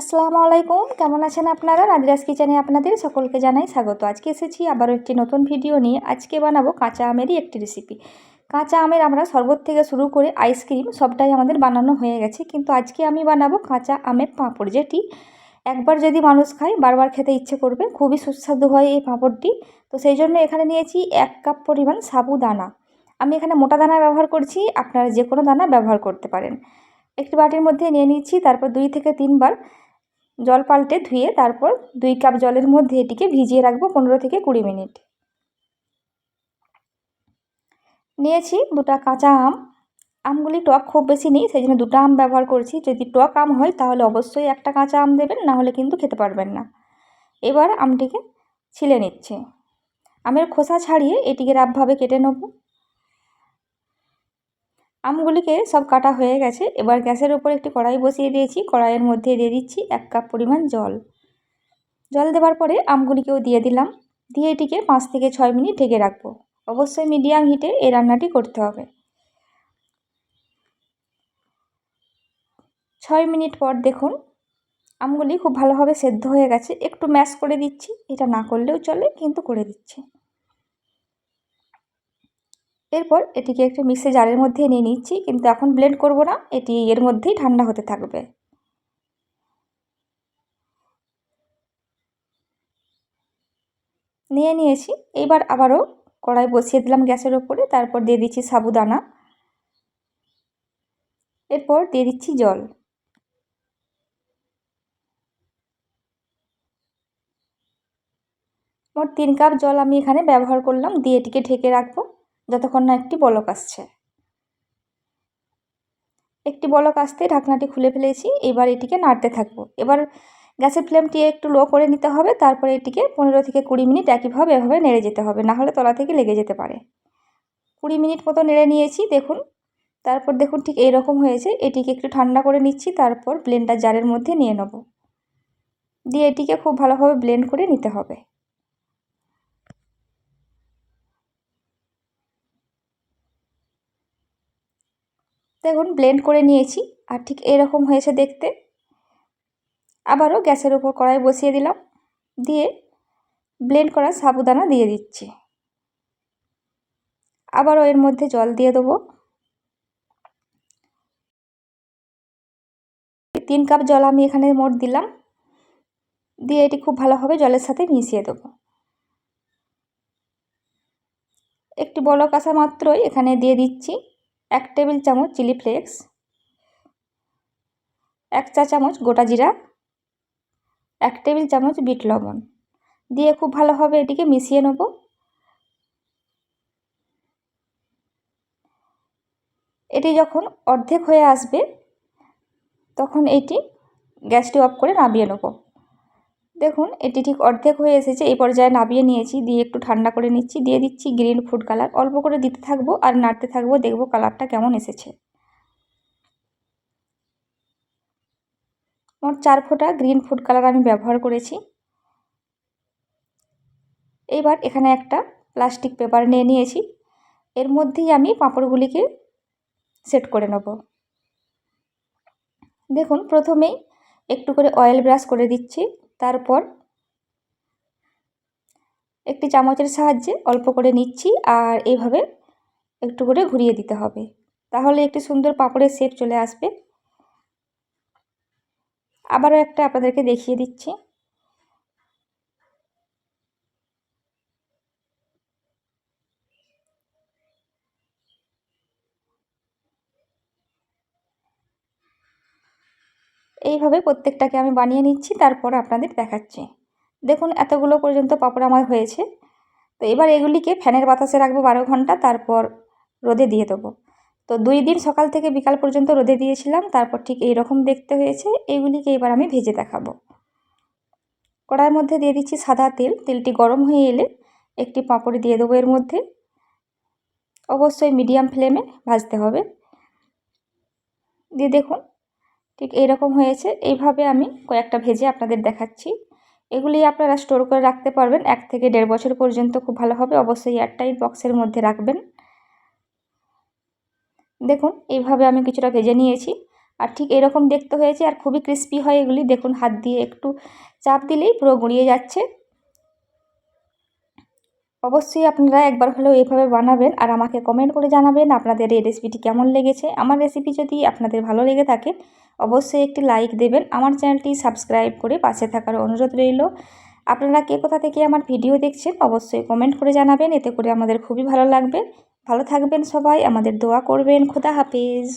আসসালামু আলাইকুম। কেমন আছেন আপনারা? নাদিরাস কিচেনে আপনাদের সকলকে জানাই স্বাগত। আজকে এসেছি আবারও একটি নতুন ভিডিও নিয়ে। আজকে বানাবো কাঁচা আমেরই একটি রেসিপি কাঁচা আমের আমরা শরবত থেকে শুরু করে আইসক্রিম সবটাই আমাদের বানানো হয়ে গেছে। কিন্তু আজকে আমি বানাবো কাঁচা আমের পাঁপড় যেটি একবার যদি মানুষ খায়, বারবার খেতে ইচ্ছে করবে, খুবই সুস্বাদু হয় এই পাঁপড়টি। তো সেই জন্য এখানে নিয়েছি এক কাপ পরিমাণ সাবুদানা আমি এখানে মোটা দানা ব্যবহার করছি, আপনারা যে কোনো দানা ব্যবহার করতে পারেন। একটি বাটির মধ্যে নিয়ে নিচ্ছি তারপর দুই থেকে তিনবার জল পাল্টে ধুয়ে তারপর দুই কাপ জলের মধ্যে এটিকে ভিজিয়ে রাখব পনেরো থেকে কুড়ি মিনিট। নিয়েছি দুটা কাঁচা আম। আমগুলি টক খুব বেশি নেই, সেই জন্য দুটো আম ব্যবহার করছি। যদি টক আম হয় তাহলে অবশ্যই একটা কাঁচা আম দেবেন, না হলে কিন্তু খেতে পারবেন না। এবার আমটিকে ছিলে নিচ্ছে। আমের খোসা ছাড়িয়ে এটিকে রাফভাবে কেটে নেব। আমগুলিকে সব কাটা হয়ে গেছে। এবার গ্যাসের উপর একটি কড়াই বসিয়ে দিয়েছি। কড়াইয়ের মধ্যে দিয়ে দিচ্ছি এক কাপ পরিমাণ জল। জল দেওয়ার পরে আমগুলিকেও দিয়ে দিলাম। দিয়ে এটিকে পাঁচ থেকে ছয় মিনিট ঢেকে রাখব। অবশ্যই মিডিয়াম হিটে এই রান্নাটি করতে হবে। ছয় মিনিট পর দেখুন, আমগুলি খুব ভালোভাবে সেদ্ধ হয়ে গেছে। একটু ম্যাশ করে দিচ্ছি। এটা না করলেও চলে, কিন্তু করে দিচ্ছি। এরপর এটিকে একটি মিক্সি জারের মধ্যে নিয়ে নিচ্ছি, কিন্তু এখন ব্লেন্ড করব না, এটি এর মধ্যেই ঠান্ডা হতে থাকবে। নিয়ে নিয়েছি, এবার আবারও কড়াই বসিয়ে দিলাম গ্যাসের ওপরে, তারপর দিয়ে দিচ্ছি সাবুদানা। এরপর দিয়ে দিচ্ছি জল। মোট তিন কাপ জল আমি এখানে ব্যবহার করলাম, দিয়ে এটিকে ঢেকে রাখব। যতক্ষণ না একটি বলক আসছে। একটি বলক আসতে ঢাকনাটি খুলে ফেলেছি, এবার এটিকে নাড়তে থাকব। এবার গ্যাসের ফ্লেমটি একটু লো করে নিতে হবে, তারপরে এটিকে পনেরো থেকে কুড়ি মিনিট একইভাবে এভাবে নেড়ে যেতে হবে, না হলে তলা থেকে লেগে যেতে পারে। কুড়ি মিনিট মতো নেড়ে নিয়েছি, দেখুন। তারপর দেখুন ঠিক এইরকম হয়েছে, এটিকে একটু ঠান্ডা করে নিচ্ছি, তারপর ব্লেন্ডার জারের মধ্যে নিয়ে নেব। দিয়ে এটিকে খুব ভালোভাবে ব্লেন্ড করে নিতে হবে। দেখুন ব্লেন্ড করে নিয়েছি আর ঠিক এরকম হয়েছে দেখতে। আবারও গ্যাসের ওপর কড়াই বসিয়ে দিলাম, দিয়ে ব্লেন্ড করা সাবুদানা দিয়ে দিচ্ছি। আবারও এর মধ্যে জল দিয়ে দেবো। তিন কাপ জল আমি এখানে মোট দিলাম। দিয়ে এটি খুব ভালোভাবে জলের সাথে মিশিয়ে দেবো। একটি বড় আসা মাত্রই এখানে দিয়ে দিচ্ছি। এক টেবিল চামচ চিলি ফ্লেক্স, এক চা চামচ গোটা জিরা, এক টেবিল চামচ বিট লবণ। দিয়ে খুব ভালোভাবে এটিকে মিশিয়ে নেব। এটি যখন অর্ধেক হয়ে আসবে, তখন এটি গ্যাসটি অফ করে নামিয়ে নেব। দেখুন, এটি ঠিক অর্ধেক হয়ে এসেছে। এই পর্যায়ে নামিয়ে নিয়েছি, দিয়ে একটু ঠান্ডা করে নিচ্ছি, দিয়ে দিচ্ছি গ্রিন ফুড কালার। অল্প করে দিতে থাকব আর নাড়তে থাকব, দেখব কালারটা কেমন এসেছে। মোট চার ফোঁটা গ্রিন ফুড কালার আমি ব্যবহার করেছি। এইবার এখানে একটা প্লাস্টিক পেপার নিয়ে নিয়েছি। এর মধ্যেই আমি পাঁপড়গুলিকে সেট করে নেব। দেখুন, প্রথমেই একটু করে অয়েল ব্রাশ করে দিচ্ছি। তারপর একটি চামচের সাহায্যে অল্প করে নিচ্ছি আর এইভাবে একটু করে ঘুরিয়ে দিতে হবে। তাহলে একটি সুন্দর পাপড়ের শেপ চলে আসবে। আবারও একটা আপনাদেরকে দেখিয়ে দিচ্ছি। এইভাবে প্রত্যেকটাকে আমি বানিয়ে নিচ্ছি, তারপর আপনাদের দেখাচ্ছি। দেখুন, এতগুলো পর্যন্ত পাপড় আমার হয়েছে। তো এবার এগুলিকে ফ্যানের বাতাসে রাখব বারো ঘণ্টা, তারপর রোদে দিয়ে দেবো। তো দুই দিন সকাল থেকে বিকাল পর্যন্ত রোদে দিয়েছিলাম, তারপর ঠিক এই রকম দেখতে হয়েছে। এইগুলিকে এবার আমি ভেজে দেখাবো। কড়াইয়ের মধ্যে দিয়ে দিচ্ছি সাদা তেল। তেলটি গরম হয়ে এলে একটি পাঁপড় দিয়ে দেবো এর মধ্যে। অবশ্যই মিডিয়াম ফ্লেমে ভাজতে হবে। দিয়ে দেখুন ঠিক এইরকম হয়েছে। এইভাবে আমি কয়েকটা ভেজে আপনাদের দেখাচ্ছি। এগুলি আপনারা স্টোর করে রাখতে পারবেন। এক থেকে দেড় বছর পর্যন্ত খুব ভালো হবে। অবশ্যই এয়ারটাইট বক্সের মধ্যে রাখবেন। দেখুন, এইভাবে আমি কিছুটা ভেজে নিয়েছি। আর ঠিক এরকম দেখতে হয়েছে আর খুবই ক্রিস্পি হয় এগুলি। দেখুন, হাত দিয়ে একটু চাপ দিলেই পুরো গুঁড়িয়ে যাচ্ছে। অবশ্যই আপনারা একবার হলেও এইভাবে বানাবেন আর আমাকে কমেন্ট করে জানাবেন আপনাদের এই রেসিপিটি কেমন লেগেছে। আমার রেসিপি যদি আপনাদের ভালো লেগে থাকে, অবশ্যই একটি লাইক দেবেন। আমার চ্যানেলটি সাবস্ক্রাইব করে পাশে থাকার অনুরোধ রইল। আপনারা কে কোথা থেকে আমার ভিডিও দেখছেন, অবশ্যই কমেন্ট করে জানাবেন। এতে করে আমাদের খুবই ভালো লাগবে। ভালো থাকবেন সবাই। আমাদের দোয়া করবেন। খোদা হাফিজ।